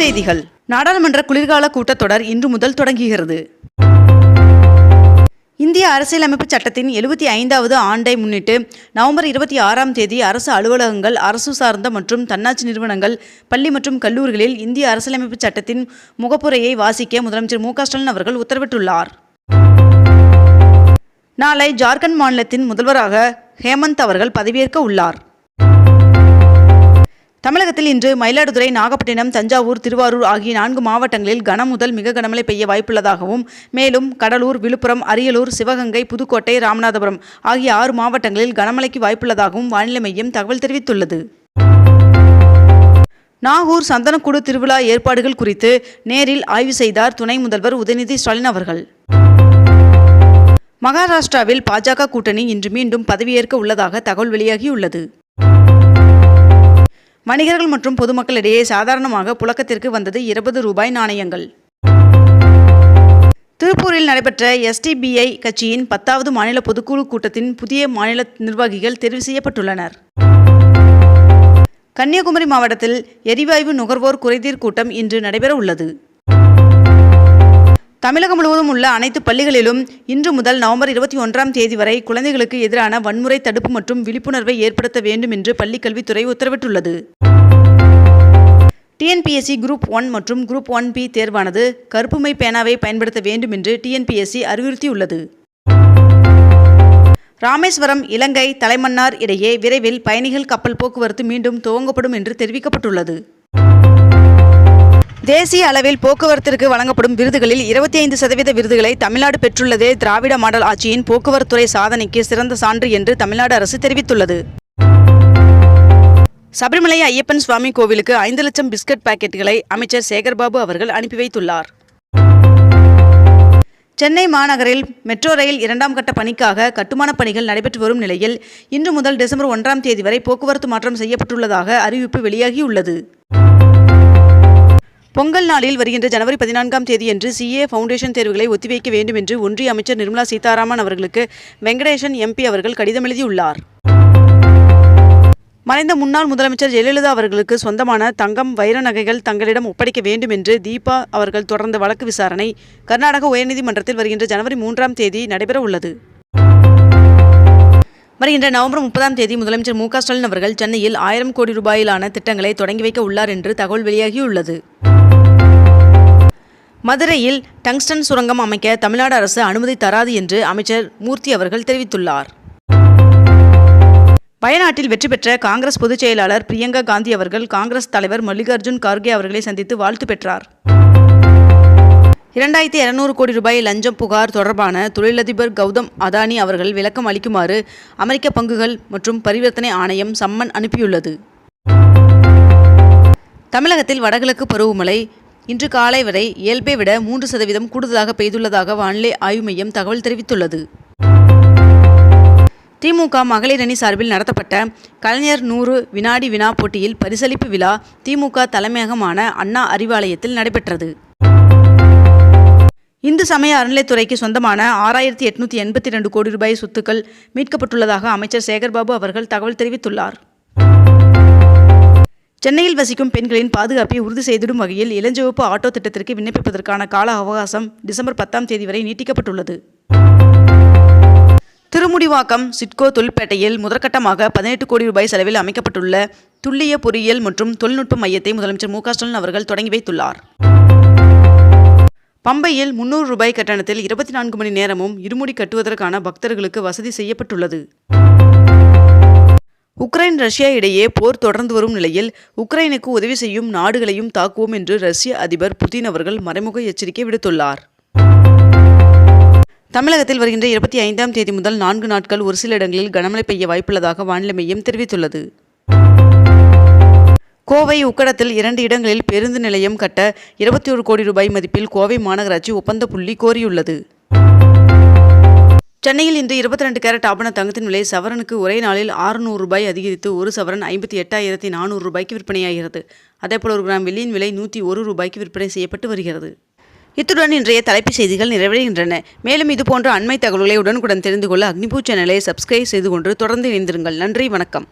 செய்திகள். நாடாளுமன்ற குளிர்கால கூட்டத்தொடர் இன்று முதல் தொடங்குகிறது. இந்திய அரசியலமைப்பு சட்டத்தின் எழுபத்தி ஐந்தாவது ஆண்டை முன்னிட்டு நவம்பர் இருபத்தி ஆறாம் தேதி அரசு அலுவலகங்கள் அரசு சார்ந்த மற்றும் தன்னாட்சி நிறுவனங்கள் பள்ளி மற்றும் கல்லூரிகளில் இந்திய அரசியலமைப்பு சட்டத்தின் முகப்புரையை வாசிக்க முதலமைச்சர் மு ஸ்டாலின் அவர்கள் உத்தரவிட்டுள்ளார். நாளை ஜார்க்கண்ட் மாநிலத்தின் முதல்வராக ஹேமந்த் அவர்கள் பதவியேற்க உள்ளார். தமிழகத்தில் இன்று மயிலாடுதுறை நாகப்பட்டினம் தஞ்சாவூர் திருவாரூர் ஆகிய நான்கு மாவட்டங்களில் கனம் முதல் மிக கனமழை பெய்ய வாய்ப்புள்ளதாகவும் மேலும் கடலூர் விழுப்புரம் அரியலூர் சிவகங்கை புதுக்கோட்டை ராமநாதபுரம் ஆகிய ஆறு மாவட்டங்களில் கனமழைக்கு வாய்ப்புள்ளதாகவும் வானிலை மையம் தகவல் தெரிவித்துள்ளது. நாகூர் சந்தனக்கூடு திருவிழா ஏற்பாடுகள் குறித்து நேரில் ஆய்வு செய்தார் துணை முதல்வர் உதயநிதி ஸ்டாலின் அவர்கள். மகாராஷ்டிராவில் பாஜக கூட்டணி இன்று மீண்டும் பதவியேற்க உள்ளதாக தகவல் வெளியாகியுள்ளது. வணிகர்கள் மற்றும் பொதுமக்களிடையே சாதாரணமாக புழக்கத்திற்கு வந்தது இருபது ரூபாய் நாணயங்கள். திருப்பூரில் நடைபெற்ற எஸ்டிபிஐ கட்சியின் பத்தாவது மாநில பொதுக்குழு கூட்டத்தின் புதிய மாநில நிர்வாகிகள் தெரிவு செய்யப்பட்டுள்ளனர். கன்னியாகுமரி மாவட்டத்தில் எரிவாயு நுகர்வோர் குறைதீர் கூட்டம் இன்று நடைபெற உள்ளது தமிழகம் முழுவதும் உள்ள அனைத்து பள்ளிகளிலும் இன்று முதல் நவம்பர் இருபத்தி ஒன்றாம் தேதி வரை குழந்தைகளுக்கு எதிரான வன்முறை தடுப்பு மற்றும் விழிப்புணர்வை ஏற்படுத்த வேண்டும் என்று பள்ளிக்கல்வித்துறை உத்தரவிட்டுள்ளது. டிஎன்பிஎஸ்சி குரூப் ஒன் மற்றும் குரூப் ஒன் பி தேர்வானது கருப்புமை பேனாவை பயன்படுத்த வேண்டும் என்று டிஎன்பிஎஸ்சி அறிவுறுத்தியுள்ளது. ராமேஸ்வரம் இலங்கை தலைமன்னார் இடையே விரைவில் பயணிகள் கப்பல் போக்குவரத்து மீண்டும் துவங்கப்படும் என்று தெரிவிக்கப்பட்டுள்ளது. தேசிய அளவில் போக்குவரத்திற்கு வழங்கப்படும் விருதுகளில் இருபத்தி ஐந்து சதவீத விருதுகளை தமிழ்நாடு பெற்றுள்ளதே திராவிட மாடல் ஆட்சியின் போக்குவரத்துறை சாதனைக்கு சிறந்த சான்று என்று தமிழ்நாடு அரசு தெரிவித்துள்ளது. சபரிமலை ஐயப்பன் சுவாமி கோவிலுக்கு ஐந்து லட்சம் பிஸ்கட் பாக்கெட்டுகளை அமைச்சர் சேகர்பாபு அவர்கள் அனுப்பி வைத்துள்ளார். சென்னை மாநகரில் மெட்ரோ ரயில் இரண்டாம் கட்ட பணிக்காக கட்டுமானப் பணிகள் நடைபெற்று வரும் நிலையில் இன்று முதல் டிசம்பர் ஒன்றாம் தேதி வரை போக்குவரத்து மாற்றம் செய்யப்பட்டுள்ளதாக அறிவிப்பு வெளியாகியுள்ளது. பொங்கல் நாளில் வருகின்ற ஜனவரி பதினான்காம் தேதியன்று சிஏ ஃபவுண்டேஷன் தேர்வுகளை ஒத்திவைக்க வேண்டும் என்று ஒன்றிய அமைச்சர் நிர்மலா சீதாராமன் அவர்களுக்கு வெங்கடேசன் எம்பி அவர்கள் கடிதம் எழுதியுள்ளார். மறைந்த முன்னாள் முதலமைச்சர் ஜெயலலிதா அவர்களுக்கு சொந்தமான தங்கம் வைர நகைகள் தங்களிடம் ஒப்படைக்க வேண்டும் என்று தீபா அவர்கள் தொடர்ந்த வழக்கு விசாரணை கர்நாடக உயர்நீதிமன்றத்தில் வருகின்ற ஜனவரி மூன்றாம் தேதி நடைபெற உள்ளது. வருகின்ற நவம்பர் முப்பதாம் தேதி முதலமைச்சர் மு க ஸ்டாலின் அவர்கள் சென்னையில் ஆயிரம் கோடி ரூபாயிலான திட்டங்களை தொடங்கி வைக்க உள்ளார் என்று தகவல் வெளியாகியுள்ளது. மதுரையில் டங்ஸ்டன் சுரங்கம் அமைக்க தமிழ்நாடு அரசு அனுமதி தராது என்று அமைச்சர் மூர்த்தி அவர்கள் தெரிவித்துள்ளார். வயநாட்டில் வெற்றி பெற்ற காங்கிரஸ் பொதுச் செயலாளர் பிரியங்கா காந்தி அவர்கள் காங்கிரஸ் தலைவர் மல்லிகார்ஜுன் கார்கே அவர்களை சந்தித்து வாழ்த்து பெற்றார். இரண்டாயிரத்தி இருநூறு கோடி ரூபாய் லஞ்சம் புகார் தொடர்பான தொழிலதிபர் கௌதம் அதானி அவர்கள் விளக்கம் அளிக்குமாறு அமெரிக்க பங்குகள் மற்றும் பரிவர்த்தனை ஆணையம் சம்மன் அனுப்பியுள்ளது. தமிழகத்தில் வடகிழக்கு பருவமழை இன்று காலை வரை இயல்பை விட மூன்று சதவீதம் கூடுதலாக பெய்துள்ளதாக வானிலை ஆய்வு மையம் தகவல் தெரிவித்துள்ளது. திமுக மகளிர் அணி சார்பில் நடத்தப்பட்ட கலைஞர் நூறு வினாடி வினா போட்டியில் பரிசளிப்பு விழா திமுக தலைமையகமான அண்ணா அறிவாலயத்தில் நடைபெற்றது. இந்து சமய அறநிலைத்துறைக்கு சொந்தமான ஆறாயிரத்தி எட்நூற்றி எண்பத்தி ரெண்டு கோடி ரூபாய் சொத்துக்கள் மீட்கப்பட்டுள்ளதாக அமைச்சர் சேகர்பாபு அவர்கள் தகவல் தெரிவித்துள்ளார். சென்னையில் வசிக்கும் பெண்களின் பாதுகாப்பை உறுதி செய்திடும் வகையில் இளஞ்சிவப்பு ஆட்டோ திட்டத்திற்கு விண்ணப்பிப்பதற்கான கால அவகாசம் டிசம்பர் பத்தாம் தேதி வரை நீட்டிக்கப்பட்டுள்ளது. திருமுடிவாக்கம் சிட்கோ தொழிற்பேட்டையில் முதற்கட்டமாக பதினெட்டு கோடி ரூபாய் செலவில் அமைக்கப்பட்டுள்ள துல்லிய பொறியியல் மற்றும் தொழில்நுட்ப மையத்தை முதலமைச்சர் மு ஸ்டாலின் அவர்கள் தொடங்கி வைத்துள்ளார். பம்பையில் முன்னூறு ரூபாய் கட்டணத்தில் இருபத்தி நான்கு மணி நேரமும் இருமுடி கட்டுவதற்கான பக்தர்களுக்கு வசதி செய்யப்பட்டுள்ளது. உக்ரைன் ரஷ்யா இடையே போர் தொடர்ந்து வரும் நிலையில் உக்ரைனுக்கு உதவி செய்யும் நாடுகளையும் தாக்குவோம் என்று ரஷ்ய அதிபர் புதின் அவர்கள் மறைமுக எச்சரிக்கை விடுத்துள்ளார். தமிழகத்தில் வருகின்ற இருபத்தி ஐந்தாம் தேதி முதல் நான்கு நாட்கள் ஒரு சில இடங்களில் கனமழை பெய்ய வாய்ப்புள்ளதாக வானிலை மையம் தெரிவித்துள்ளது. கோவை உக்கடத்தில் இரண்டு இடங்களில் பேருந்து நிலையம் கட்ட இருபத்தி ஒரு கோடி ரூபாய் மதிப்பில் கோவை மாநகராட்சி ஒப்பந்த புள்ளி கோரியுள்ளது. சென்னையில் இன்று இருபத்தி ரெண்டு கேரட் ஆபண தங்கத்தின் விலை சவரனுக்கு ஒரே நாளில் ஆறுநூறு ரூபாய் அதிகரித்து ஒரு சவரன் ஐம்பத்தி எட்டாயிரத்தி நானூறு ரூபாய்க்கு விற்பனையாகிறது. அதேபோல் ஒரு கிராம் வெள்ளியின் விலை நூற்றி ஒரு ரூபாய்க்கு விற்பனை செய்யப்பட்டு வருகிறது. இத்துடன் இன்றைய தலைப்புச் செய்திகள் நிறைவடைகின்றன. மேலும் இதுபோன்ற அண்மை தகவல்களை உடனுக்குடன் தெரிந்து கொள்ள அக்னிபூ சேனலை சப்ஸ்கிரைப் செய்து கொண்டு தொடர்ந்து இணைந்திருங்கள். நன்றி வணக்கம்.